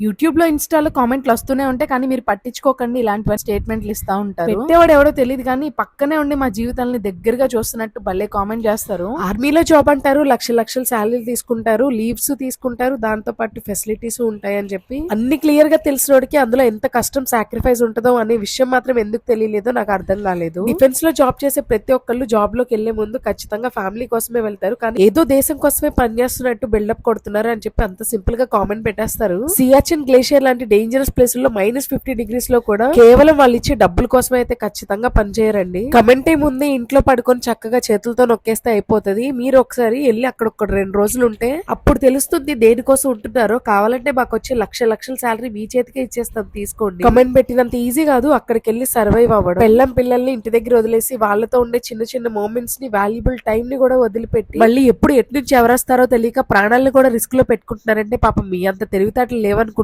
యూట్యూబ్లో ఇన్స్టాలో కామెంట్లు వస్తూనే ఉంటాయి. కానీ మీరు పట్టించుకోకండి. ఇలాంటి స్టేట్మెంట్లు ఇస్తా ఉంటారు. పెట్టేవాడు ఎవడో తెలియదు కానీ పక్కనే ఉండి మా జీవితాలని దగ్గరగా చూస్తున్నట్టు భలే కామెంట్ చేస్తారు. ఆర్మీలో జాబ్ అంటారు. లక్ష లక్షల శాలరీ తీసుకుంటారు. లీవ్స్ తీసుకుంటారు. దాంతో పాటు ఫెసిలిటీస్ ఉంటాయి అని చెప్పి అన్ని క్లియర్గా తెలిసినోడికి అందులో ఎంత కష్టం సాక్రిఫైస్ ఉంటుందో అనే విషయం మాత్రం ఎందుకు తెలియలేదో నాకు అర్థం కాలేదు. డిఫెన్స్లో జాబ్ చేసే ప్రతి ఒక్కళ్ళు జాబ్లోకి వెళ్ళే ముందు ఖచ్చితంగా ఫ్యామిలీ కోసమే వెళ్తారు. కానీ ఏదో దేశం కోసమే పనిచేస్తున్నట్టు బిల్డప్ కొడుతున్నారు అని చెప్పి అంత సింపుల్గా కామెంట్ పెట్టేస్తారు. సియాచిన్ గ్లేషియర్ లాంటి డేంజరస్ ప్లేస్లో మైనస్ ఫిఫ్టీ డిగ్రీస్లో కూడా కేవలం వాళ్ళు ఇచ్చే డబ్బుల కోసమే అయితే ఖచ్చితంగా పనిచేయరండి. కమెంటే ముందే ఇంట్లో పడుకొని చక్కగా చేతులతో నొక్కేస్తే అయిపోతది. మీరు ఒకసారి వెళ్ళి అక్కడ ఒక రెండు రోజులు ఉంటే అప్పుడు తెలుస్తుంది దేనికోసం ఉంటున్నారో. కావాలంటే మాకు వచ్చే లక్ష లక్షల శాలరీ మీ చేతికే ఇచ్చేస్తాం తీసుకోండి. కమెంట్ పెట్టినంత ఈజీ కాదు అక్కడికి వెళ్ళి సర్వైవ్ అవ్వడం. పెళ్ళం పిల్లల్ని ఇంటి దగ్గర వదిలేసి వాళ్ళతో ఉండే చిన్న చిన్న మూమెంట్స్ని వాల్యుబుల్ టైం ని కూడా వదిలిపెట్టి మళ్ళీ ఎప్పుడు ఎటు నుంచి ఎవరేస్తారో తెలియక ప్రాణాలను కూడా రిస్క్లో పెట్టుకుంటున్నారంటే పాపం మీ అంత తెలివితేటలు లేవని